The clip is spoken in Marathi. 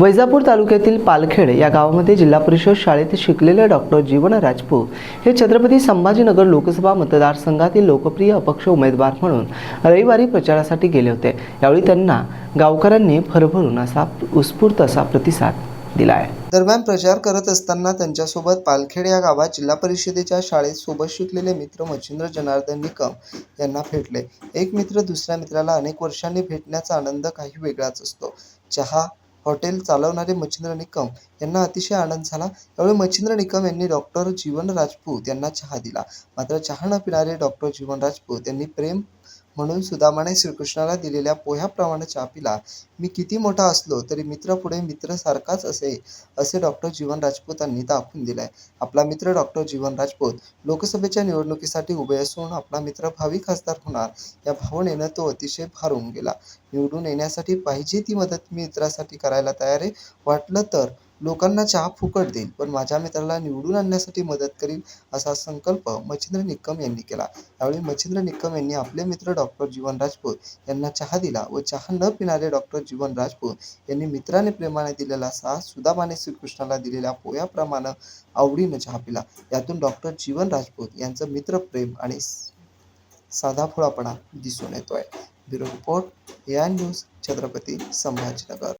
वैजापूर तालुक्यातील पालखेड या गावामध्ये जिल्हा परिषद शाळेत शिकलेले डॉक्टर जीवन राजपूत हे छत्रपती संभाजीनगर लोकसभा मतदारसंघातील लोकप्रिय अपक्ष उमेदवार म्हणून रविवारी प्रचारासाठी गेले होते. यावेळी त्यांना गावकऱ्यांनी भरभरून असा उत्स्फूर्त असा प्रतिसाद दिला आहे दरम्यान प्रचार करत असताना त्यांच्यासोबत पालखेड या गावात जिल्हा परिषदेच्या शाळेत सोबत शिकलेले मित्र मच्छिंद्र जनार्दन निकम यांना भेटले. एक मित्र दुसऱ्या मित्राला अनेक वर्षांनी भेटण्याचा आनंद काही वेगळाच असतो. चहा हॉटेल चालवणारे मच्छिंद्र निकम यांना अतिशय आनंद झाला. यावेळी मच्छिंद्र निकम यांनी डॉक्टर जीवन राजपूत यांना चहा दिला. मात्र चहा न पिणारे डॉक्टर जीवन राजपूत यांनी प्रेम म्हणून सुदामाने श्रीकृष्णाला दिलेल्या पोह्याप्रमाणे चहा पिला मी किती मोठा असलो तरी मित्र पुढे मित्र सारखाच असे असे डॉक्टर जीवन राजपूतांनी दाखवून दिलंय. आपला मित्र डॉक्टर जीवन राजपूत लोकसभेच्या निवडणुकीसाठी उभे असून आपला मित्र भावी खासदार होणार या भावनेनं तो अतिशय भारून गेला. निवडून येण्यासाठी पाहिजे ती मदत मी मित्रासाठी करायला तयार आहे. वाटलं तर लोकांना चहा फुकट देईल पण माझ्या मित्राला निवडून आणण्यासाठी मदत करील असा संकल्प मच्छिंद्र निकम यांनी केला. यावेळी मच्छिंद्र निकम यांनी आपले मित्र डॉक्टर जीवन राजपूत यांना चहा दिला व चहा न पिणारे डॉक्टर जीवन राजपूत यांनी मित्राने प्रेमाने दिलेला साथ सुदामाने श्रीकृष्णाला दिलेल्या पोयाप्रमाणे आवडीनं चहा पिला. यातून डॉक्टर जीवन राजपूत यांचं मित्रप्रेम आणि साधाफोळापणा दिसून येतोय. ब्युरो रिपोर्ट या न्यूज छत्रपती संभाजीनगर.